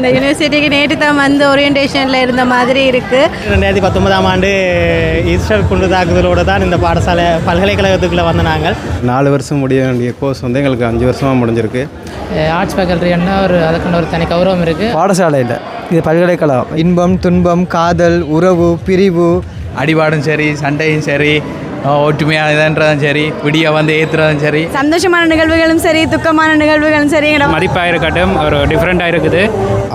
இந்த யூனிவர்சிட்டிக்கு நேற்று தான் வந்து ஓரியன்டேஷனில் இருந்த மாதிரி இருக்குது ரெண்டாயிரத்தி பத்தொன்பதாம் ஆண்டு ஈஸ்டர் குண்டு தாக்குதலோடு தான் இந்த பாடசாலை பல்கலைக்கழகத்துக்குள்ளே வந்த நாங்கள். நாலு வருஷம் முடிய வேண்டிய கோர்ஸ் வந்து எங்களுக்கு அஞ்சு வருஷமாக முடிஞ்சிருக்கு. ஆர்ட்ஸ் ஃபேக்கல்ட்டின்னா ஒரு அதுக்குன்னு ஒரு தனி கௌரவம் இருக்குது பாடசாலையில் இது பல்கலைக்கழகம். இன்பம் துன்பம் காதல் உறவு பிரிவு. அடிபாடும் சரி சண்டையும் சரி ஒற்றுமையாக இதுன்றதும் சரி விடிய வந்து ஏற்றுறதும் சரி. சந்தோஷமான நிகழ்வுகளும் சரி துக்கமான நிகழ்வுகளும் சரி மதிப்பாக இருக்கட்டும் ஒரு டிஃப்ரெண்ட்டாக இருக்குது.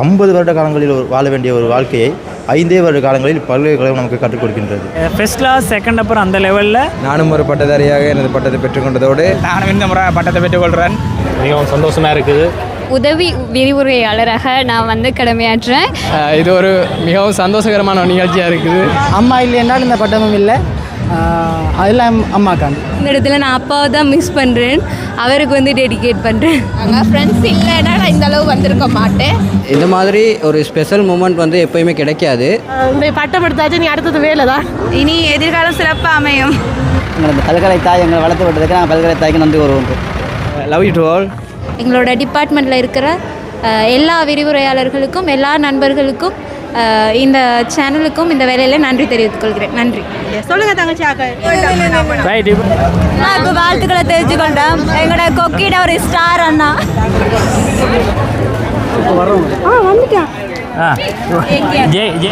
ஐம்பது வருட காலங்களில் ஒரு வாழ வேண்டிய ஒரு வாழ்க்கையை ஐந்தே வருட காலங்களில் பல்கலைக்கழகம் நமக்கு கற்றுக் கொடுக்கின்றது. ஃபஸ்ட் கிளாஸ் செகண்ட் அப்புறம் அந்த லெவலில் நானும் ஒரு பட்டதாரியாக எனது பட்டத்தை பெற்றுக்கொண்டதோடு நானும் இந்த முறை பட்டத்தை பெற்றுக்கொள்கிறேன் மிகவும் சந்தோஷமாக இருக்குது. உதவி விரிவுரையாளராக நான் வந்து கடமையாற்றுறேன். இது ஒரு மிகவும் சந்தோஷகரமான ஒரு நிகழ்ச்சியாக இருக்குது. அம்மா இல்லை என்றால் இந்த பட்டமும் இல்லை. அதெல்லாம் அம்மாக்கான் இந்த இடத்துல நான் அப்பாவை தான் மிஸ் பண்ணுறேன் அவருக்கு வந்து டெடிகேட் பண்ணுறேன் நாங்கள் ஃப்ரெண்ட்ஸ் இல்லைன்னா நான் இந்த அளவு வந்திருக்க மாட்டேன். இந்த மாதிரி ஒரு ஸ்பெஷல் மூமெண்ட் வந்து எப்பயுமே கிடைக்காது. இந்த பட்டம் எடுத்தாச்சு நீ அடுத்தது வேலை தான் இனி எதிர்காலம் சிறப்பாக அமையும். எங்களது பல்கலை தாய் எங்களை வளர்த்து விட்டதுக்கு நான் பல்கலை தாய்க்கு நன்றி கூறுவோம். லவ் யூ டு ஆல் எங்களோட டிபார்ட்மெண்ட்டில் இருக்கிற எல்லா விரிவுரையாளர்களுக்கும் எல்லா நண்பர்களுக்கும் இந்த சேனலுக்கும் இந்த வேலையில் நன்றி தெரிவித்துக் கொள்கிறேன். நன்றி. சொல்லுங்க தங்கச்சி ஆக்கள் ரைட் நான் இப்போ வாழ்த்துக்களை தெரிஞ்சுக்கொண்டேன். எங்களோட கொக்கிட ஒரு ஸ்டார் அண்ணா. ஆ ஜே ஜே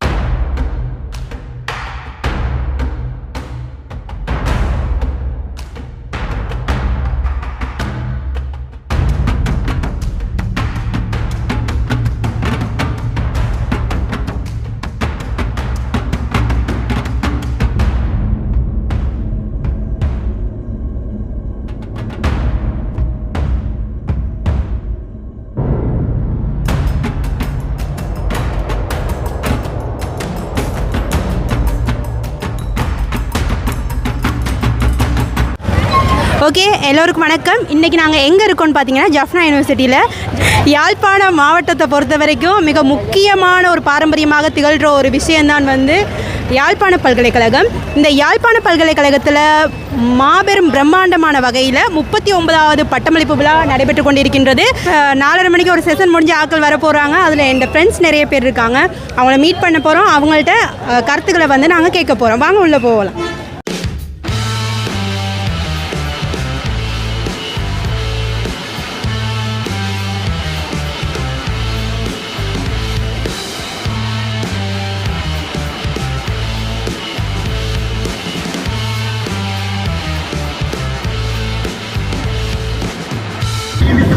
ஓகே எல்லோருக்கும் வணக்கம். இன்றைக்கி நாங்கள் எங்கே இருக்கோம்னு பார்த்தீங்கன்னா ஜஃப்னா யூனிவர்சிட்டியில் யாழ்ப்பாணம் மாவட்டத்தை பொறுத்த வரைக்கும் மிக முக்கியமான ஒரு பாரம்பரியமாக திகழ்கிற ஒரு விஷயந்தான் வந்து யாழ்ப்பாண பல்கலைக்கழகம். இந்த யாழ்ப்பாண பல்கலைக்கழகத்தில் மாபெரும் பிரம்மாண்டமான வகையில் முப்பத்தி ஒன்பதாவது பட்டமளிப்பு விழா நடைபெற்று கொண்டிருக்கின்றது. நாலரை மணிக்கு ஒரு செஷன் முடிஞ்சு ஆட்கள் வர போகிறாங்க அதில் என் ஃப்ரெண்ட்ஸ் நிறைய பேர் இருக்காங்க. அவங்கள மீட் பண்ண போகிறோம் அவங்கள்ட்ட கருத்துக்களை வந்து நாங்கள் கேட்க போகிறோம் வாங்க உள்ளே போகலாம்.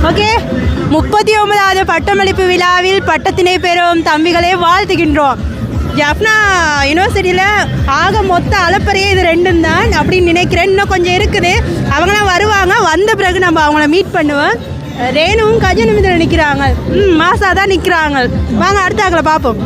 ஓகே. முப்பத்தி ஒன்பதாவது பட்டமளிப்பு விழாவில் பட்டத்தினை பெறும் தம்பிகளை வாழ்த்துகின்றோம். ஜப்னா யூனிவர்சிட்டியில் ஆக மொத்த அளப்பறையே இது ரெண்டும் தான் அப்படின்னு நினைக்கிறேன். இன்னும் கொஞ்சம் இருக்குது. அவங்களாம் வருவாங்க. வந்த பிறகு நம்ம அவங்கள மீட் பண்ணுவோம். ரேணுவும் கஜனும் இதில் நிற்கிறாங்க ம் மாசா தான் நிற்கிறாங்க வாங்க அடுத்த ஆக்களை பார்ப்போம்.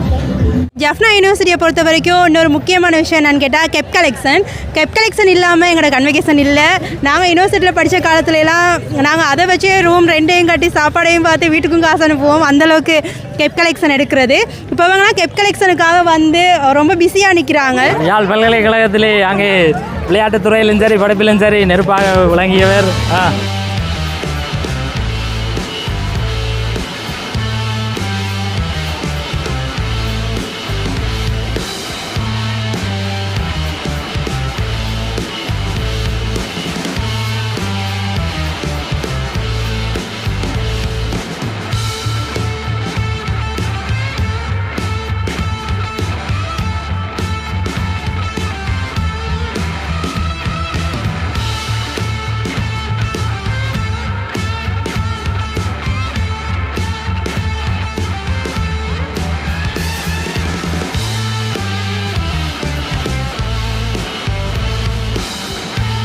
ஜஃப்னா யூனிவர்சிட்டியை பொறுத்த வரைக்கும் இன்னொரு முக்கியமான விஷயம் என்னன்னு கேட்டால் கெப் கலெக்ஷன் கெப் கலெக்ஷன் இல்லாமல் எங்களோட கன்வெகேஷன் இல்லை. நாங்கள் யூனிவர்சிட்டியில் படித்த காலத்துலலாம் நாங்கள் அதை வச்சு ரூம் ரெண்டையும் கட்டி சாப்பாடையும் பார்த்து வீட்டுக்கும் காசு அனுப்புவோம். அந்தளவுக்கு கெப் கலெக்ஷன் எடுக்கிறது. இப்போ கெப் கலெக்ஷனுக்காக வந்து ரொம்ப பிஸியாக நிற்கிறாங்க யாழ் பல்கலைக்கழகத்திலே அங்கே விளையாட்டுத் துறையிலும் சரி படிப்பிலும் சரி நெருப்பாக விளங்கியவர்.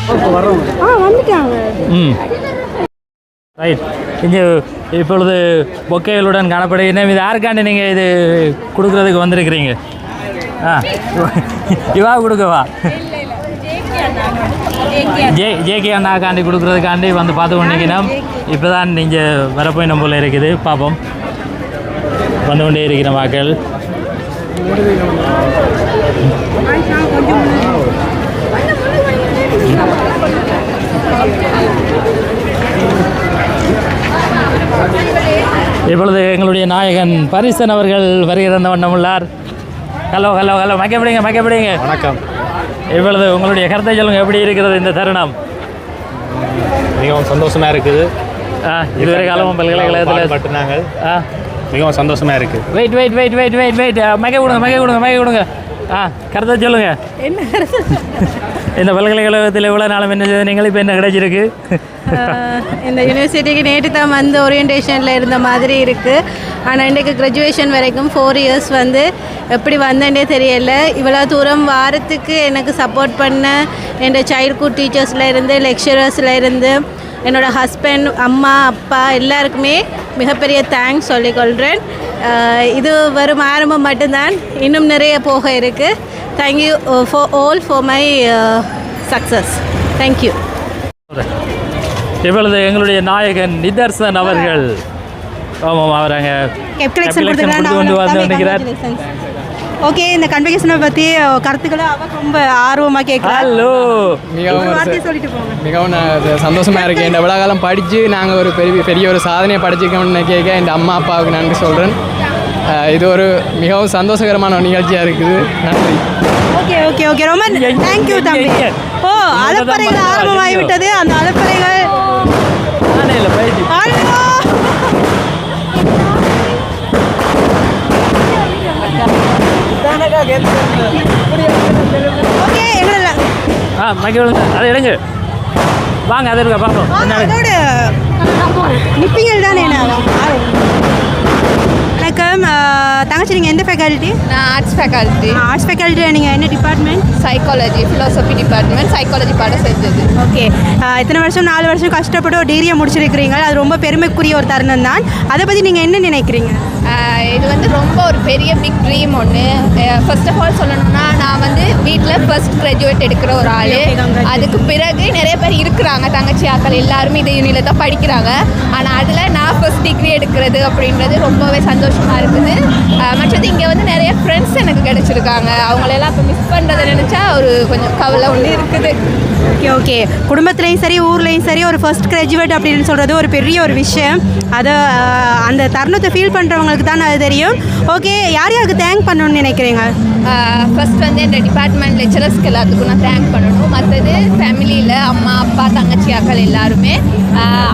ஆ ம். ரைட் இங்கே இப்பொழுது பொக்கைகளுடன் காணப்படுகிறேன் இது யாருக்காண்டி நீங்கள் இது கொடுக்குறதுக்கு வந்திருக்கிறீங்க? ஆ. இவா கொடுக்கவா ஜே ஜேகே அண்ணாக்காண்டி கொடுக்குறதுக்காண்டி வந்து பார்த்து கொண்டிருக்கணும் இப்போ தான் நீங்கள் வரப்போய் போல இருக்குது. பார்ப்போம். வந்து கொண்டே இருக்கிற மக்கள். இப்பொழுது எங்களுடைய நாயகன் பரிசன் அவர்கள் வருகிற வண்ணம் உள்ளார் ஹலோ ஹலோ ஹலோ மயக்கப்படுங்க மயக்கப்படுங்க. வணக்கம். இப்பொழுது உங்களுடைய கருத்தை சொல்லுங்க எப்படி இருக்கிறது இந்த தருணம்? மிகவும் சந்தோஷமாக இருக்குது. ஆ, இதுவரை காலமும் பல்கலைக்கழகத்தில் பட்டு நாங்கள் ஆ. மிகவும் சந்தோஷமாக இருக்குது wait wait wait wait wait wait மயக்க கொடுங்க மயக்க கொடுங்க மயக்க கொடுங்க. ஆ கருத்தை சொல்லுங்க. என்ன இந்த பல்கலைக்கழகத்தில் இவ்வளோ நாளும் என்ன நீங்கள் இப்போ என்ன கிடைச்சிருக்கு இந்த யூனிவர்சிட்டிக்கு நேற்று தான் வந்து ஓரியன்டேஷனில் இருந்த மாதிரி இருக்குது ஆனால் இன்றைக்கு கிராஜுவேஷன் வரைக்கும் ஃபோர் இயர்ஸ் வந்து எப்படி வந்தேன்னே தெரியல. இவ்வளோ தூரம் வாரத்துக்கு எனக்கு சப்போர்ட் பண்ண என் சைல்ட்ஹுட் டீச்சர்ஸில் இருந்து லெக்சரர்ஸில் இருந்து என்னோட ஹஸ்பண்ட் அம்மா அப்பா எல்லாருக்குமே மிகப்பெரிய தேங்க்ஸ் சொல்லிக்கொள்கிறேன் இது வரும் ஆரம்பம் மட்டும்தான். இன்னும் நிறைய போக இருக்குது thank you for all for my success thank you இப்பொழுது எங்களுடைய நாயகன் நிதர்சன் அவர்கள். ஆமாம் அவர் அங்கே கெப் கலெக்ஷன் Collection கொடுத்துருக்காங்க கொடுத்து கொண்டு வந்து நிற்கிறார் ஓகே இந்த கன்வெகேஷனை பற்றி கருத்துக்களை அவ ரொம்ப ஆர்வமாக கேட்குறாள் ஹலோ மிகவும் சொல்லிட்டு போங்க. மிகவும் நான் சந்தோஷமாக இருக்கேன். இந்த விழாக்காலம் படித்து நாங்கள் ஒரு பெரிய பெரிய ஒரு சாதனையை படிச்சிருக்கோம்னு கேட்க என் அம்மா அப்பாவுக்கு நன்றி சொல்கிறேன் இது ஒரு மிகவும் சந்தோஷகரமான ஒரு நிகழ்ச்சியாக இருக்குது. நன்றி. ஓகே ஓகே ஓகே ரொம்ப தேங்க்யூ தம்பி. ஓ அலப்பறைகள் தான் ஆரம்பமாகிவிட்டது அந்த அலப்பறைகள் ஐயோ! ஓகே ஆ மயக்க விழுங்க அதை எடுங்க. வாங்க அதை இருக்க பார்ப்போம். என்ன? அதோட நிப்பிங்கள் தானே நான்? வணக்கம். தங்கச்சி நீங்கள் எந்த ஃபேக்கல்ட்டி நான் ஆர்ட்ஸ் ஃபேக்கல்ட்டி ஆர்ட்ஸ் ஃபேக்கல்ட்டி நீங்கள் என்ன department psychology philosophy department psychology பாடம் செஞ்சது. ஓகே இத்தனை வருஷம் நாலு வருஷம் கஷ்டப்பட்டு ஒரு டிகிரியை முடிச்சிருக்கிறீங்க. அது ரொம்ப பெருமைக்குரிய ஒரு தருணம் தான். அதை பற்றி நீங்கள் என்ன நினைக்கிறீங்க? இது வந்து ரொம்ப ஒரு பெரிய பிக் ட்ரீம் ஒன்று ஃபர்ஸ்ட் ஆஃப் ஆல் சொல்லணும்னா நான் வந்து வீட்டில் ஃபர்ஸ்ட் கிராஜுவேட் எடுக்கிற ஒரு ஆள். அதுக்கு பிறகு நிறைய பேர் இருக்கிறாங்க. தங்கச்சி ஆக்கள் எல்லாருமே இது யூனியில் தான் படிக்கிறாங்க. ஆனால் அதில் நான் ஃபர்ஸ்ட் டிகிரி எடுக்கிறது அப்படின்றது ரொம்பவே சந்தோஷமாக இருக்குது. மற்றது இங்கே வந்து நிறைய ஃப்ரெண்ட்ஸ் எனக்கு கிடச்சிருக்காங்க. அவங்களெல்லாம் இப்போ மிஸ் பண்ணுறதை நினச்சா ஒரு கொஞ்சம் கவலை ஒன்று இருக்குது. ஓகே ஓகே குடும்பத்துலேயும் சரி ஊர்லேயும் சரி ஒரு ஃபர்ஸ்ட் கிராஜுவேட் அப்படின்னு சொல்கிறது ஒரு பெரிய ஒரு விஷயம். அதை அந்த தருணத்தை ஃபீல் பண்ணுறவங்களுக்கு தான் அது தெரியும். ஓகே யார் யாருக்கு தேங்க் பண்ணணும்னு நினைக்கிறீங்க? ஃபர்ஸ்ட் வந்து இந்த டிபார்ட்மெண்ட் லெக்சரர்ஸ்க்கு எல்லாத்துக்கும் நான் தேங்க் பண்ணணும். மற்றது ஃபேமிலியில் அம்மா அப்பா தங்கச்சி அக்கள் எல்லாருமே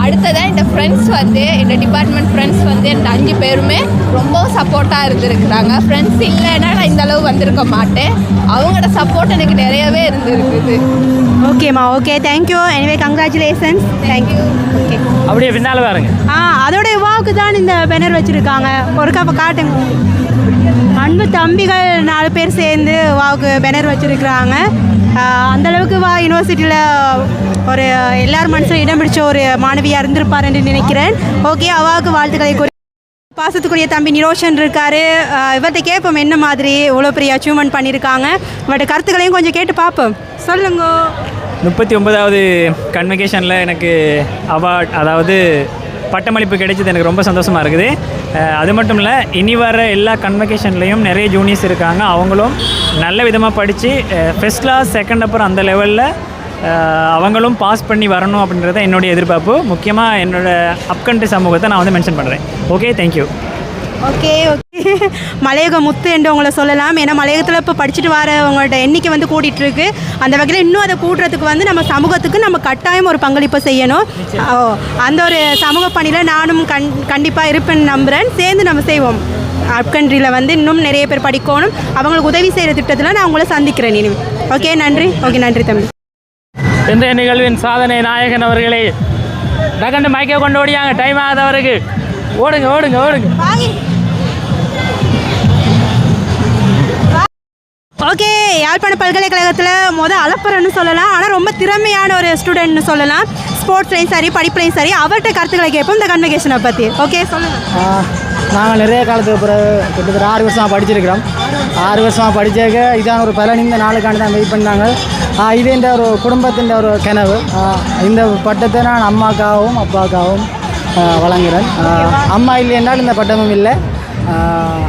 அடுத்ததாக இந்த ஃப்ரெண்ட்ஸ் வந்து இந்த டிபார்ட்மெண்ட் ஃப்ரெண்ட்ஸ் வந்து இந்த அஞ்சு பேருமே ரொம்ப சப்போர்ட்டாக இருந்திருக்கிறாங்க. ஃப்ரெண்ட்ஸ் இல்லைன்னா நான் இந்த அளவு வந்திருக்க மாட்டேன். அவங்களோட சப்போர்ட் எனக்கு நிறையவே இருந்திருக்குது. ஓகேம்மா okay thank you anyway congratulations thank you okay அப்படியே பின்னால் பாருங்க. ஆ அதோட வாக்கு தான் இந்த பேனர் வச்சுருக்காங்க. ஒரு கப்பை காட்டுங்க. அன்பு தம்பிகள் நாலு பேர் சேர்ந்து வாவுக்கு பேனர் வச்சுருக்குறாங்க. அந்த அளவுக்கு வா யூனிவர்சிட்டியில் ஒரு எல்லார் மனசும் இடம் பிடிச்ச ஒரு மாணவியாக இருந்திருப்பார் என்று நினைக்கிறேன். ஓகே அவாவுக்கு வாழ்த்துக்களை கூறி பாசத்துக்குரிய தம்பி நிரோஷன் இருக்காரு. இவர்கிட்ட கேட்போம் என்ன மாதிரி இவ்வளோ பெரிய அச்சீவ்மெண்ட் பண்ணியிருக்காங்க பட் கருத்துக்களையும் கொஞ்சம் கேட்டு பார்ப்போம். சொல்லுங்க. முப்பத்தி ஒன்பதாவது கன்வெகேஷனில் எனக்கு அவார்ட் அதாவது பட்டமளிப்பு கிடைச்சது. எனக்கு ரொம்ப சந்தோஷமாக இருக்குது. அது மட்டும் இல்லை இனி வர எல்லா கன்வெகேஷன்லேயும் நிறைய ஜூனியர்ஸ் இருக்காங்க. அவங்களும் நல்ல விதமாக படித்து ஃபஸ்ட் கிளாஸ் செகண்ட் அப்புறம் அந்த லெவலில் அவங்களும் பாஸ் பண்ணி வரணும் அப்படின்றத என்னுடைய எதிர்பார்ப்பு. முக்கியமாக என்னோடய அப்கண்ட்ரி சமூகத்தை நான் வந்து மென்ஷன் பண்ணுறேன் ஓகே தேங்க்யூ ஓகே ஓகே மலையக முத்து என்று உங்களை சொல்லலாம். ஏன்னா மலையகத்தில் இப்போ படிச்சுட்டு வரவங்களோட எண்ணிக்கை வந்து கூட்டிகிட்டு இருக்கு அந்த வகையில் இன்னும் அதை கூட்டுறதுக்கு வந்து நம்ம சமூகத்துக்கு நம்ம கட்டாயம் ஒரு பங்களிப்பு செய்யணும். ஓ, அந்த ஒரு சமூக பணியில் நானும் கண் கண்டிப்பாக இருப்பேன்னு நம்புகிறேன் சேர்ந்து நம்ம செய்வோம். அப்கண்ட்ரியில் வந்து இன்னும் நிறைய பேர் படிக்கணும். அவங்களுக்கு உதவி செய்கிற திட்டத்தில் நான் உங்களை சந்திக்கிறேன் இனிமே. ஓகே நன்றி. ஓகே நன்றி தம்பி. இன்றைய நிகழ்வின் சாதனை நாயகன் அவர்களே டகண்டு மைக்கை கொண்டு ஓடியாங்க. டைம் ஆகாதவருக்கு. ஓடுங்க ஓடுங்க ஓடுங்க. ஓகே யாழ்ப்பாண பல்கலைக்கழகத்தில் மொதல் அலப்புறன்னு சொல்லலாம். ஆனால் ரொம்ப திறமையான ஒரு ஸ்டூடெண்ட்னு சொல்லலாம். ஸ்போர்ட்ஸ்லையும் சரி படிப்புலையும் சரி அவர்கிட்ட கருத்துக்களை கேட்போம். இந்த கன்வகேஷனை பற்றி ஓகே சொல்லுங்கள் நாங்கள் நிறைய காலத்துக்கு பிறகு கிட்டத்தட்ட ஆறு வருஷமாக படிச்சிருக்கிறோம். ஆறு வருஷமாக படித்தேக்க இதான் ஒரு பலன் இந்த நாளுக்காண்டி தான் வெயிட் பண்ணாங்க. இது இந்த ஒரு குடும்பத்தின் ஒரு கனவு. இந்த பட்டத்தை நான் அம்மாக்காகவும் அப்பாக்காகவும் வழங்குகிறேன் அம்மா இல்லை என்றால் இந்த பட்டமும் இல்லை.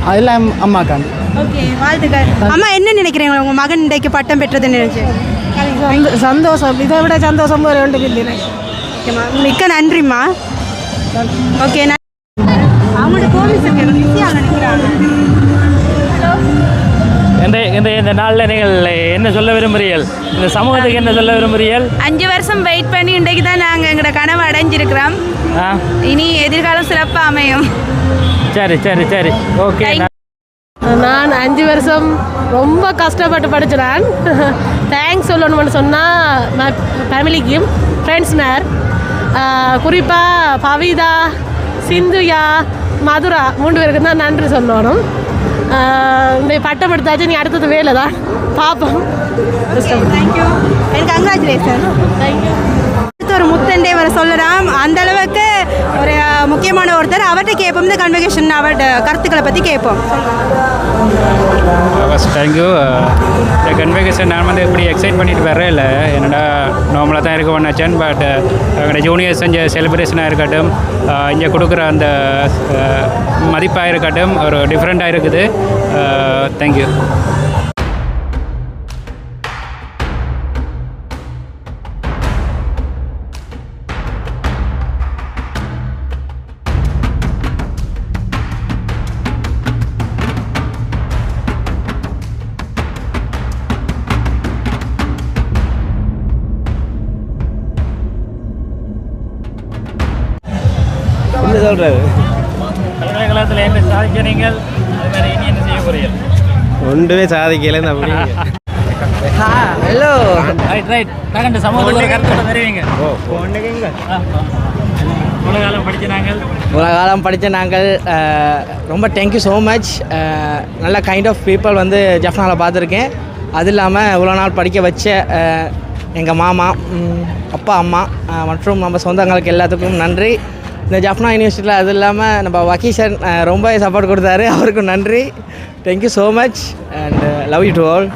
அதெல்லாம் அம்மாக்காண்டி ஓகே வாழ்த்துக்கள். அம்மா என்ன நினைக்கிறீங்க? உங்கள் மகன் இன்றைக்கு பட்டம் பெற்றதுன்னு நினைச்சு? சந்தோஷம். இதை விட சந்தோஷம் வேறு ஒன்றும் இல்லை ஓகேம்மா மிக்க நன்றிம்மா. ஓகே நன்றி அவங்களோட நினைக்கிறாங்க. இந்த இந்த இந்த நாளில் நீங்கள் என்ன சொல்ல விரும்புகிறீர்கள்? இந்த சமூகத்துக்கு என்ன சொல்ல விரும்புகிறீர்கள்? அஞ்சு வருஷம் வெயிட் பண்ணி இன்றைக்கு தான் நாங்கள் எங்களோட கனவு அடைஞ்சிருக்கிறோம். இனி எதிர்காலம் சிறப்பாக அமையும் சரி சரி சரி ஓகே நான் அஞ்சு வருஷம் ரொம்ப கஷ்டப்பட்டு படிச்சினேன் தேங்க்ஸ் சொல்லணும்னு சொன்னால் ஃபேமிலிக்கும் ஃப்ரெண்ட்ஸ் நேர் குறிப்பாக பவிதா சிந்துயா மதுரா மூன்று பேருக்கு தான் நன்றி சொல்லணும். இந்த பட்டம் எடுத்தாச்சு நீ அடுத்தது வேலை தான் பார்ப்போம் தேங்க்யூ எனக்கு கங்க்ராச்சுலேஷன் தேங்க்யூ அடுத்து ஒரு முத்தண்டே வர சொல்லலாம் அந்த அளவுக்கு ஒரு முக்கியமான ஒருத்தர். அவர்கிட்ட கேட்போம். இந்த கன்வெகேஷன் அவர்கிட்ட கருத்துக்களை பற்றி கேட்போம். ஃபஸ்ட் தேங்க்யூ இந்த கன்வெகேஷன் நான் வந்து இப்படி எக்ஸைட் பண்ணிட்டு வரேன் இல்லை. என்னடா நார்மலாக தான் இருக்க ஒன்றாச்சன் பட் எங்களோட ஜூனியர்ஸ் செஞ்ச செலிப்ரேஷனாக இருக்கட்டும் இங்கே கொடுக்குற அந்த மதிப்பாக இருக்கட்டும் ஒரு டிஃப்ரெண்ட்டாக இருக்குது. தேங்க்யூ ஒன்றுமே சாதிக்கலைன்னு அப்படி ஹலோ ரைட் ரைட் நாங்கள் இந்த சமூகத்துக்கு கருத்துக்களை தெரிவிங்க. இவ்வளோ காலம் படித்த நாங்கள்? இவ்வளோ காலம் படித்த நாங்கள் ரொம்ப தேங்க்யூ ஸோ மச் நல்ல கைண்ட் ஆஃப் பீப்புள் வந்து ஜஃப்னாவில் பார்த்துருக்கேன். அது இல்லாமல் இவ்வளோ நாள் படிக்க வச்ச எங்கள் மாமா அப்பா அம்மா மற்றும் நம்ம சொந்தங்களுக்கு எல்லாத்துக்கும் நன்றி. இந்த ஜஃப்னா யூனிவர்சிட்டியில் அது இல்லாமல் நம்ம வக்கீஷன் ரொம்ப சப்போர்ட் கொடுத்தாரு. அவருக்கும் நன்றி. Thank you so much and love you to all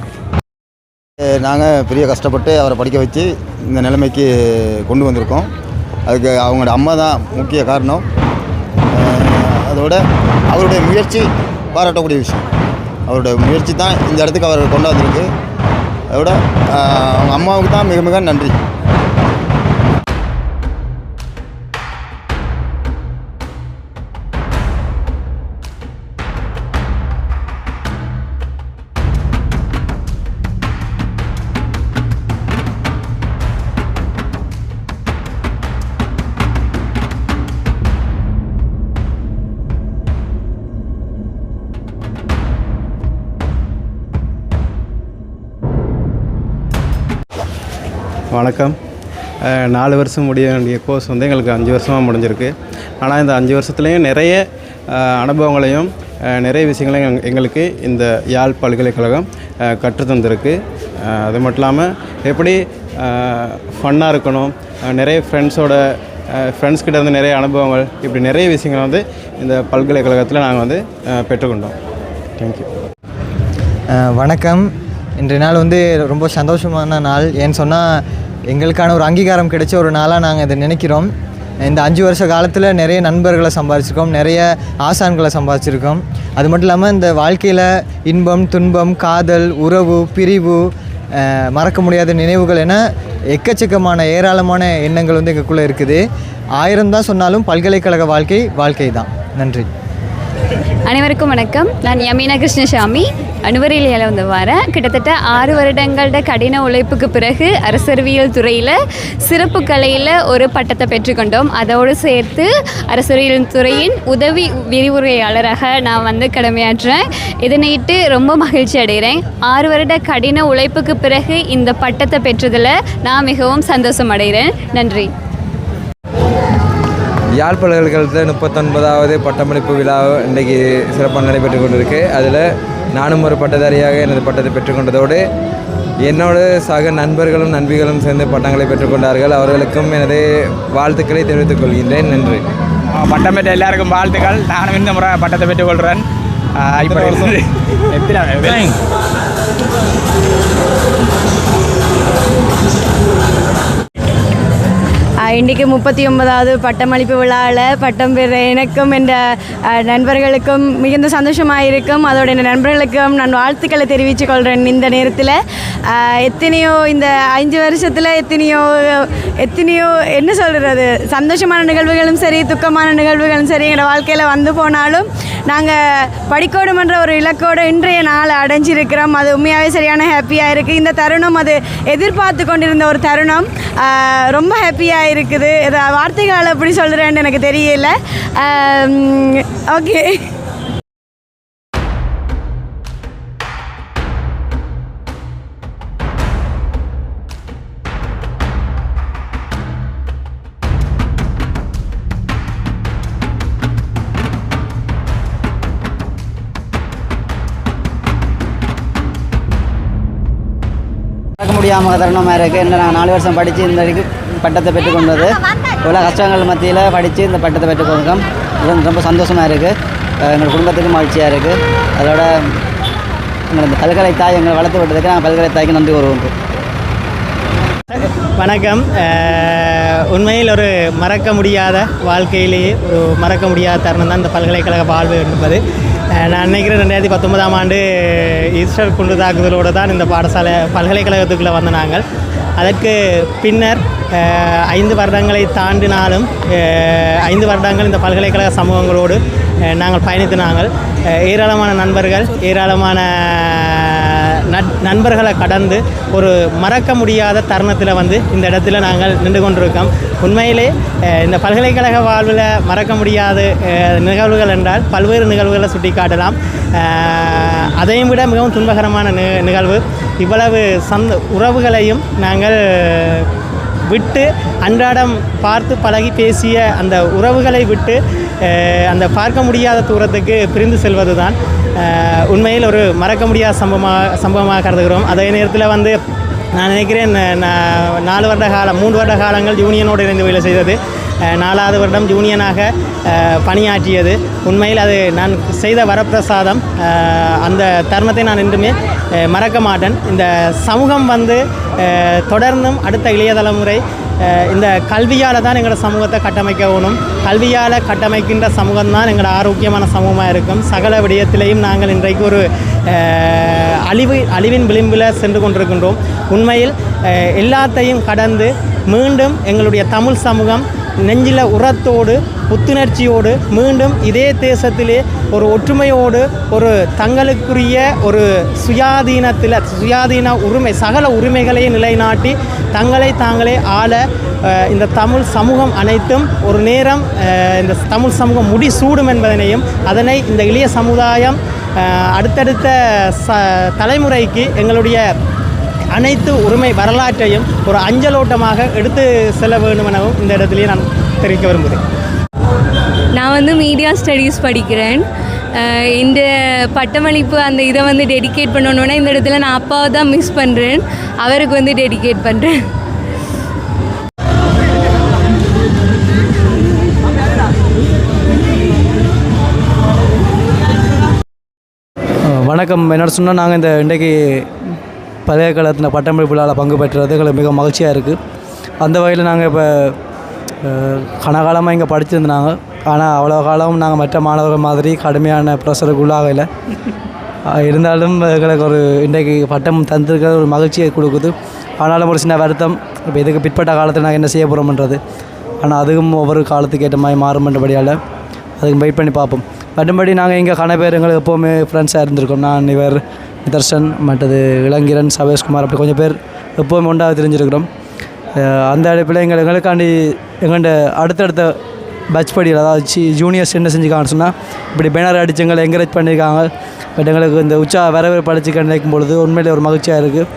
நாங்கள் பெரிய கஷ்டப்பட்டு அவரை படிக்க வச்சு இந்த நிலைமைக்கு கொண்டு வந்திருக்கோம். அதுக்கு அவங்களோட அம்மா தான் முக்கிய காரணம். அதோட அவருடைய முயற்சி பாராட்டக்கூடிய விஷயம். அவருடைய முயற்சி தான் இந்த இடத்துக்கு அவர் கொண்டு வந்திருக்கு அதோட அவங்க அம்மாவுக்கு தான் மிக மிக நன்றி. வணக்கம். நாலு வருஷம் முடிய வேண்டிய கோர்ஸ் வந்து எங்களுக்கு அஞ்சு வருஷமாக முடிஞ்சிருக்கு. ஆனால் இந்த அஞ்சு வருஷத்துலேயும் நிறைய அனுபவங்களையும் நிறைய விஷயங்களையும் எங்களுக்கு இந்த யாழ் பல்கலைக்கழகம் கற்று தந்திருக்கு. அது மட்டும் இல்லாமல் எப்படி ஃபன்னாக இருக்கணும் நிறைய ஃப்ரெண்ட்ஸோட ஃப்ரெண்ட்ஸ் கிட்ட இருந்து நிறைய அனுபவங்கள் இப்படி நிறைய விஷயங்கள் வந்து இந்த பல்கலைக்கழகத்தில் நாங்கள் வந்து பெற்றுக்கொண்டோம். தேங்க்யூ வணக்கம். இன்றைய நாள் வந்து ரொம்ப சந்தோஷமான நாள். ஏன்னு சொன்னால் எங்களுக்கான ஒரு அங்கீகாரம் கிடைச்ச ஒரு நாளாக நாங்கள் இதை நினைக்கிறோம். இந்த அஞ்சு வருஷ காலத்தில் நிறைய நண்பர்களை சம்பாதிச்சிருக்கோம் நிறைய ஆசான்களை சம்பாதிச்சிருக்கோம் அது மட்டும் இல்லாமல் இந்த வாழ்க்கையில் இன்பம் துன்பம் காதல் உறவு பிரிவு மறக்க முடியாத நினைவுகள் என எக்கச்சக்கமான ஏராளமான எண்ணங்கள் வந்து எங்களுக்குள்ளே இருக்குது. ஆயிரம் தான் சொன்னாலும் பல்கலைக்கழக வாழ்க்கை வாழ்க்கை தான் நன்றி. அனைவருக்கும் வணக்கம். நான் யமீனா கிருஷ்ணசாமி. அனுவரையில் வந்து வரேன் கிட்டத்தட்ட ஆறு வருடங்களோட கடின உழைப்புக்கு பிறகு அரசறிவியல் துறையில் சிறப்பு கலையில் ஒரு பட்டத்தை பெற்றுக்கொண்டோம் அதோடு சேர்த்து அரசறிவியல் துறையின் உதவி விரிவுரையாளராக நான் வந்து கடமையாற்றுறேன். இதனையிட்டு ரொம்ப மகிழ்ச்சி அடைகிறேன். ஆறு வருட கடின உழைப்புக்கு பிறகு இந்த பட்டத்தை பெற்றதில் நான் மிகவும் சந்தோஷம் அடைகிறேன். நன்றி. யாழ் பல்கலைக்கழகத்தில் முப்பத்தொன்பதாவது பட்டமளிப்பு விழா இன்றைக்கு சிறப்பாக நடைபெற்று கொண்டிருக்கு. அதில் நானும் ஒரு பட்டதாரியாக எனது பட்டத்தை பெற்றுக்கொண்டதோடு என்னோட சக நண்பர்களும் நண்பிகளும் சேர்ந்து பட்டங்களை பெற்றுக்கொண்டார்கள் அவர்களுக்கும் எனது வாழ்த்துக்களை தெரிவித்துக் கொள்கின்றேன். நன்றி. பட்டம் பெற்ற எல்லாருக்கும் வாழ்த்துக்கள். நானும் இந்த முறை பட்டத்தை பெற்றுக்கொள்கிறேன் இப்போ இன்றைக்கு முப்பத்தி ஒன்பதாவது பட்டமளிப்பு விழாவில் பட்டம் பெற எனக்கும் என்ற நண்பர்களுக்கும் மிகுந்த சந்தோஷமாக இருக்கும் அதோட என் நண்பர்களுக்கும் நான் வாழ்த்துக்களை தெரிவித்து கொள்கிறேன் இந்த நேரத்தில். எத்தனையோ இந்த அஞ்சு வருஷத்தில் எத்தனையோ எத்தனையோ என்ன சொல்கிறது சந்தோஷமான நிகழ்வுகளும் சரி துக்கமான நிகழ்வுகளும் சரி எங்களோட வாழ்க்கையில் வந்து போனாலும் நாங்கள் படிக்கோடுமன்ற ஒரு இலக்கோடு இன்றைய நாள் அடைஞ்சிருக்கிறோம். அது உண்மையாகவே சரியான ஹாப்பியாக இருக்குது இந்த தருணம் அது எதிர்பார்த்து கொண்டிருந்த ஒரு தருணம். ரொம்ப ஹாப்பியாக இருக்குது. இதை வார்த்தைகள் எப்படி சொல்கிறேன்னு எனக்கு தெரியல. ஓகே மறக்க முடியாமல் தருணமாக இருக்குது என்ன நான் நாலு வருஷம் படித்து இந்த வரைக்கும் பட்டத்தை பெற்றுக்கொண்டது. இவ்வளோ கஷ்டங்கள் மத்தியில் படித்து இந்த பட்டத்தை பெற்றுக்கொண்டோம் இது ரொம்ப சந்தோஷமாக இருக்குது எங்கள் குடும்பத்துக்கும் மகிழ்ச்சியாக இருக்குது அதோட எங்கள் இந்த பல்கலை தாய் எங்களை வளர்த்து விட்டதுக்கு நாங்கள் பல்கலை தாய்க்கு நன்றி கூறுவோம். வணக்கம். உண்மையில் ஒரு மறக்க முடியாத வாழ்க்கையிலேயே ஒரு மறக்க முடியாத தருணம் தான் இந்த பல்கலைக்கழக வாழ்வு என்பது. நான் நினைக்கிறேன் ரெண்டாயிரத்தி பத்தொன்பதாம் ஆண்டு ஈஸ்டர் குண்டு தாக்குதலோடு தான் இந்த பாடசாலை பல்கலைக்கழகத்துக்குள்ளே வந்த நாங்கள். அதற்கு பின்னர் ஐந்து வருடங்களை தாண்டினாலும் ஐந்து வருடங்கள் இந்த பல்கலைக்கழக சமூகங்களோடு நாங்கள் பயணித்து நாங்கள் ஏராளமான நண்பர்கள் ஏராளமான நட் நண்பர்களை கடந்து ஒரு மறக்க முடியாத தருணத்தில் வந்து இந்த இடத்துல நாங்கள் நின்று கொண்டிருக்கோம். உண்மையிலே இந்த பல்கலைக்கழக வாழ்வில் மறக்க முடியாத நிகழ்வுகள் என்றால் பல்வேறு நிகழ்வுகளை சுட்டி காட்டலாம் அதையும் விட மிகவும் துன்பகரமான நி நிகழ்வு இவ்வளவு சந்த உறவுகளையும் நாங்கள் விட்டு அன்றாடம் பார்த்து பழகி பேசிய அந்த உறவுகளை விட்டு அந்த பார்க்க முடியாத தூரத்துக்கு பிரிந்து செல்வது தான் உண்மையில் ஒரு மறக்க முடியாத சம்பவமாக சம்பவமாக கருதுகிறோம். அதே நேரத்தில் வந்து நான் நினைக்கிறேன் ந- நான் நாலு வருட காலம் மூன்று வருட காலங்கள் யூனியனோடு இணைந்து வேலை செய்தது. நாலாவது வருடம் ஜூனியனாக பணியாற்றியது. உண்மையில் அது நான் செய்த வரப்பிரசாதம். அந்த தருணத்தை நான் என்றுமே மறக்க மாட்டேன். இந்த சமூகம் வந்து தொடர்ந்தும் அடுத்த இளைய தலைமுறை இந்த கல்வியால் தான் எங்களோட சமூகத்தை கட்டமைக்க வேணும். கல்வியால் கட்டமைக்கின்ற சமூகம் தான் எங்களோட ஆரோக்கியமான சமூகமாக இருக்கும். சகல விடயத்திலையும் நாங்கள் இன்றைக்கு ஒரு அழிவு அழிவின் விளிம்பில் சென்று கொண்டிருக்கின்றோம். உண்மையில் எல்லாத்தையும் கடந்து மீண்டும் எங்களுடைய தமிழ் சமூகம் நெஞ்சில உரத்தோடு புத்துணர்ச்சியோடு மீண்டும் இதே தேசத்திலே ஒரு ஒற்றுமையோடு ஒரு தங்களுக்குரிய ஒரு சுயாதீனத்தில் சுயாதீன உரிமை சகல உரிமைகளையும் நிலைநாட்டி தங்களை தாங்களே ஆள இந்த தமிழ் சமூகம் அனைத்தும் ஒரு நேரம் இந்த தமிழ் சமூகம் முடிசூடும் என்பதனையும் அதனை இந்த இளைய சமுதாயம் அடுத்தடுத்த ச தலைமுறைக்கு எங்களுடைய அனைத்து உரிமை வரலாற்றையும் ஒரு அஞ்சலோட்டமாக எடுத்து செல்ல வேண்டும் எனவும் இந்த இடத்திலேயே நான் தெரிவிக்க விரும்புகிறேன். நான் வந்து மீடியா ஸ்டடீஸ் படிக்கிறேன். இந்த பட்டமளிப்பு அந்த இதை வந்து டெடிகேட் பண்ணணுன்னா இந்த இடத்துல நான் அப்பாவை தான் மிஸ் பண்ணுறேன் அவருக்கு வந்து டெடிகேட் பண்ணுறேன் வணக்கம். என்னோட சொன்னால் நாங்கள் இந்த இன்றைக்கு பழைய காலத்தில் பட்டமளிப்பு விழாவில் பங்கு பெற்றது எங்களுக்கு மிக மகிழ்ச்சியாக இருக்குது அந்த வகையில் நாங்கள் இப்போ கனகாலமாக இங்கே படிச்சிருந்தாங்க. ஆனால் அவ்வளோ காலம் நாங்கள் மற்ற மாணவர்கள் மாதிரி கடுமையான ப்ரெஷருக்கு உள்ளாகலை. இருந்தாலும் எங்களுக்கு ஒரு இன்றைக்கு பட்டம் தந்திருக்கிறது ஒரு மகிழ்ச்சியை கொடுக்குது. ஆனாலும் ஒரு சின்ன வருத்தம் இப்போ இதுக்கு பிற்பட்ட காலத்தில் நாங்கள் என்ன செய்ய போகிறோம்ன்றது ஆனால் அதுவும் ஒவ்வொரு காலத்துக்கு ஏற்ற மாதிரி மாறுமன்றபடியால் அதுக்கு வெயிட் பண்ணி பார்ப்போம். மற்றபடி நாங்கள் இங்கே கன பேர் எங்களுக்கு எப்போவுமே ஃப்ரெண்ட்ஸாக இருந்திருக்கோம். நான் இவர் நிதர்ஷன் மற்றது இளங்கிரன் சவேஷ்குமார் அப்படி கொஞ்சம் பேர் எப்போவுமே ஒன்றாக தெரிஞ்சிருக்கிறோம். அந்த அடிப்பில் எங்கள் எங்களுக்காண்டி எங்கள்கிட்ட அடுத்தடுத்த பட்ச் படியில் அதாவது சி ஜூனியர்ஸ் என்ன செஞ்சுக்காங்கன்னு சொன்னால் இப்படி பேனர் அடித்து எங்களை என்கரேஜ் பண்ணியிருக்காங்க. பட் எங்களுக்கு இந்த உச்சா வரவேற்பு அடிச்சு நினைக்கும் பொழுது உண்மையிலே ஒரு மகிழ்ச்சியாக இருக்குது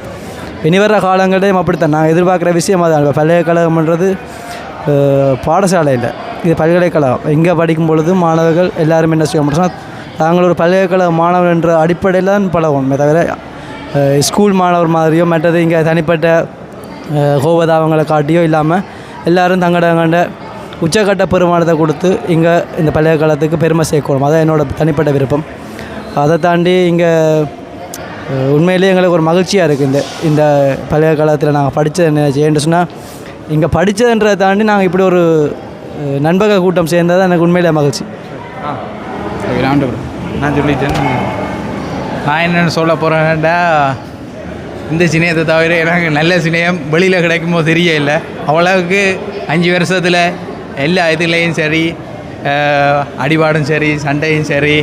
இனி வர்ற காலங்களையும் அப்படித்தான். நான் எதிர்பார்க்குற விஷயம் அதான். இப்போ பல்கலைக்கழகம்ன்றது பாடசாலை இல்லை இது பல்கலைக்கழகம். இங்கே படிக்கும் பொழுது மாணவர்கள் எல்லாரும் என்ன செய்ய முடியும்னா நாங்கள் ஒரு பல்கலைக்கழக மாணவர் என்ற அடிப்படையில் தான் பழகுவோமே. தவிர ஸ்கூல் மாணவர் மாதிரியோ மற்றது இங்கே தனிப்பட்ட கோபதாவங்களை காட்டியோ இல்லாமல் எல்லோரும் தங்கட தங்கட உச்சக்கட்ட பெருமானத்தை கொடுத்து இங்கே இந்த பல்கலைக்கழகத்துக்கு பெருமை சேர்க்கணும். அதான் என்னோட தனிப்பட்ட விருப்பம். அதை தாண்டி இங்கே உண்மையிலேயே எங்களுக்கு ஒரு மகிழ்ச்சியாக இருக்குது. இந்த இந்த பல்கலைக்கழகத்தில் நாங்கள் படித்தது என்ன ஏன்னு சொன்னால் இங்கே படித்ததுன்றதை தாண்டி நாங்கள் இப்படி ஒரு நண்பக கூட்டம் சேர்ந்தது எனக்கு உண்மையிலே மகிழ்ச்சி. நான் சொல்லிட்டேன். நான் என்னென்னு சொல்ல போகிறேன்டா இந்த சினையத்தை தவிர எனக்கு நல்ல சினையம் வெளியில் கிடைக்குமோ தெரியல அவ்வளவுக்கு அஞ்சு வருஷத்தில் எல்லா இதுலேயும் சரி அடிபாடும் சரி சண்டையும் சரி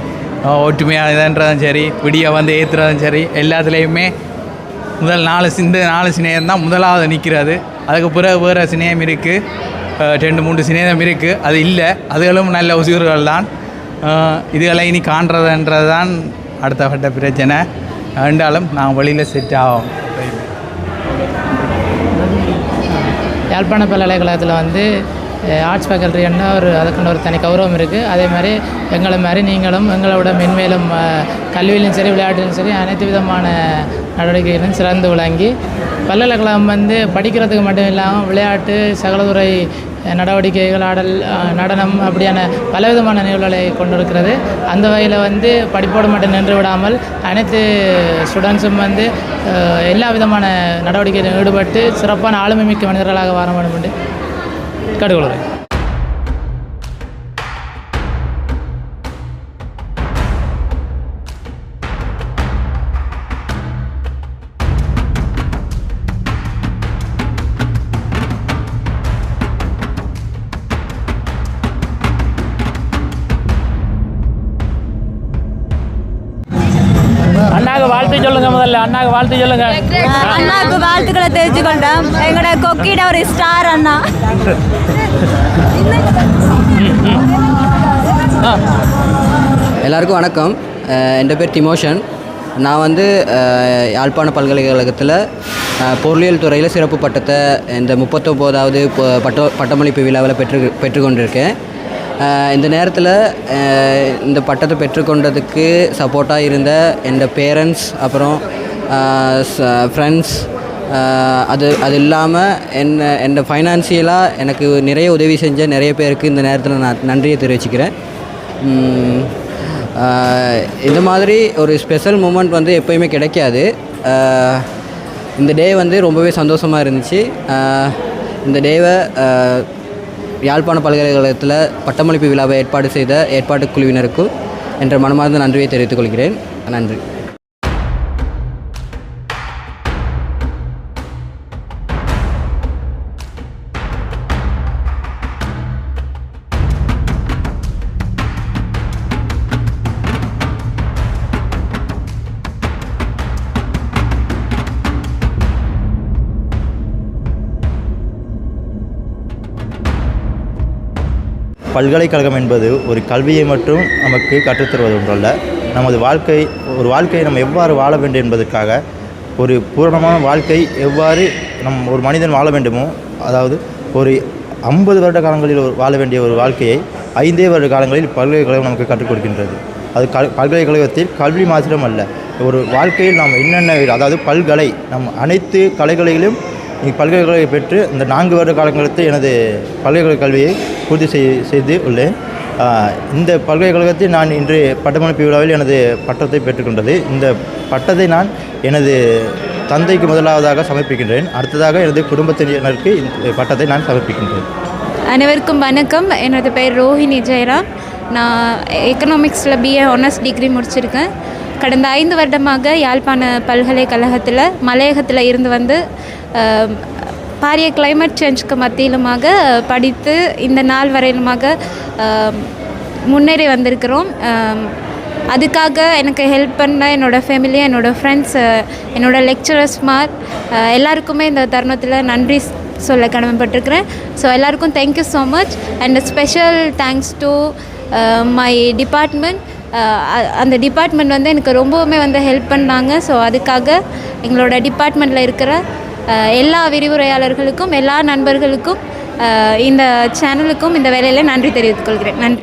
ஒற்றுமையாக இதுன்றதும் சரி பிடியை வந்து ஏற்றுறதும் சரி எல்லாத்துலேயுமே முதல் நாலு இந்த நாலு சினையம் தான் முதலாவது நிற்கிறது அதுக்கு பிறகு வேறு சினையம் இருக்குது ரெண்டு மூன்று சினையம் இருக்குது அது இல்லை. அதுகளும் நல்ல உசிர்கள் தான் இதுகளை இனி காண்றதுன்றது தான் அடுத்த கட்ட பிரச்சனை. என்றாலும் நான் வெளியில் செட் ஆகும் யாழ்ப்பாண பல்கலைக்கழகத்தில் வந்து ஆர்ட்ஸ் ஃபேக்கல்ட்டின்னா ஒரு அதுக்குன்னு ஒரு தனி கௌரவம் இருக்குது அதே மாதிரி எங்களை மாதிரி நீங்களும் எங்களோட மென்மேலும் கல்வியிலும் சரி விளையாட்டிலும் சரி அனைத்து விதமான நடவடிக்கைகளிலும் சிறந்து விளங்கி பல்கலைக்கழகம் வந்து படிக்கிறதுக்கு மட்டும் இல்லாமல் விளையாட்டு சகலதுறை நடவடிக்கைகள் ஆடல் நடனம் அப்படியான பலவிதமான நிகழ்வுகளை கொண்டிருக்கிறது. அந்த வகையில் வந்து படிப்போடு மட்டும் நின்று விடாமல் அனைத்து ஸ்டூடெண்ட்ஸும் வந்து எல்லா விதமான நடவடிக்கைகளிலும் ஈடுபட்டு சிறப்பான ஆளுமை மிக்க மனிதர்களாக வர வேண்டும் என்று கேட்டுக்கொள்கிறேன். வாழ்த்து சொல்லுங்க முதல்ல. அண்ணாக்கு வாழ்த்து சொல்லுங்க. அண்ணாவுக்கு வாழ்த்துக்களை தெரிஞ்சுக்கொண்டோம். எங்களோட கொக்கிட ஒரு ஸ்டார் அண்ணா. எல்லாருக்கும் வணக்கம். என் பேர் டிமோஷன். நான் வந்து யாழ்ப்பாண பல்கலைக்கழகத்தில் பொருளியல் துறையில் சிறப்பு பட்டத்தை இந்த முப்பத்தொம்போதாவது பட்ட பட்டமளிப்பு விழாவில் பெற்று பெற்றுக்கொண்டிருக்கேன். இந்த நேரத்தில் இந்த பட்டத்தை பெற்றுக்கொண்டதுக்கு சப்போர்ட்டாக இருந்த என் பேரண்ட்ஸ் அப்புறம் ஃப்ரெண்ட்ஸ் அது அது இல்லாமல் என்ன என் ஃபைனான்சியலாக எனக்கு நிறைய உதவி செஞ்ச நிறைய பேருக்கு இந்த நேரத்தில் நான் நன்றியை தெரிவிச்சுக்கிறேன். இந்த மாதிரி ஒரு ஸ்பெஷல் மூமெண்ட் வந்து எப்போயுமே கிடைக்காது. இந்த டே வந்து ரொம்பவே சந்தோஷமாக இருந்துச்சு. இந்த டேவை யாழ்ப்பாண பல்கலைக்கழகத்தில் பட்டமளிப்பு விழாவை ஏற்பாடு செய்த ஏற்பாட்டு குழுவினருக்கு என்ற மனமார்ந்த நன்றியை தெரிவித்துக் கொள்கிறேன். நன்றி. பல்கலைக்கழகம் என்பது ஒரு கல்வியை மட்டும் நமக்கு கற்றுத்தருவது ஒன்றல்ல. நமது வாழ்க்கை ஒரு வாழ்க்கையை நம்ம எவ்வாறு வாழ வேண்டும் என்பதற்காக ஒரு பூரணமான வாழ்க்கை எவ்வாறு நம் ஒரு மனிதன் வாழ வேண்டுமோ அதாவது ஒரு ஐம்பது வருட காலங்களில் ஒரு வாழ வேண்டிய ஒரு வாழ்க்கையை ஐந்தே வருட காலங்களில் பல்கலைக்கழகம் நமக்கு கற்றுக் கொடுக்கின்றது. அது கல் பல்கலைக்கழகத்தில் கல்வி மாத்திரம் அல்ல ஒரு வாழ்க்கையில் நாம் என்னென்ன அதாவது பல்கலை நம் அனைத்து கலைகளிலும் பல்கலைக்கழகம் பெற்று இந்த நான்கு வருட காலங்களுக்கு எனது பல்கலைக்கழக கல்வியை பூர்த்தி செய் செய்து உள்ளேன் இந்த பல்கலைக்கழகத்தில் நான் இன்று பட்டமளிப்பு விழாவில் எனது பட்டத்தை பெற்றுக்கொண்டது. இந்த பட்டத்தை நான் எனது தந்தைக்கு முதலாவதாக சமர்ப்பிக்கின்றேன். அடுத்ததாக எனது குடும்பத்தினருக்கு இந்த பட்டத்தை நான் சமர்ப்பிக்கின்றேன். அனைவருக்கும் வணக்கம். எனது பெயர் ரோஹிணி ஜெயராம் நான் எக்கனாமிக்ஸில் பிஏ ஹானர்ஸ் டிகிரி முடிச்சிருக்கேன். கடந்த ஐந்து வருடமாக யாழ்ப்பாண பல்கலைக்கழகத்தில் மலையகத்தில் இருந்து வந்து பாரிய கிளைமேட் சேஞ்சுக்கு மத்தியிலுமாக படித்து இந்த நாள் வரையிலுமாக முன்னேறி வந்திருக்கிறோம். அதுக்காக எனக்கு ஹெல்ப் பண்ண என்னோடய ஃபேமிலி என்னோடய ஃப்ரெண்ட்ஸ் என்னோடய லெக்சரர்ஸ்மார் எல்லாருக்குமே இந்த தருணத்தில் நன்றி சொல்ல கடமைப்பட்டிருக்கிறேன். ஸோ எல்லாருக்கும் thank you so much and special thanks to my department அந்த டிபார்ட்மெண்ட் வந்து எனக்கு ரொம்பவுமே வந்து ஹெல்ப் பண்ணாங்க. ஸோ அதுக்காக எங்களோட டிபார்ட்மெண்ட்டில் இருக்கிற எல்லா விரிவுரையாளர்களுக்கும் எல்லா நண்பர்களுக்கும் இந்த சேனலுக்கும் இந்த வேலையில் நன்றி தெரிவித்துக் கொள்கிறேன். நன்றி.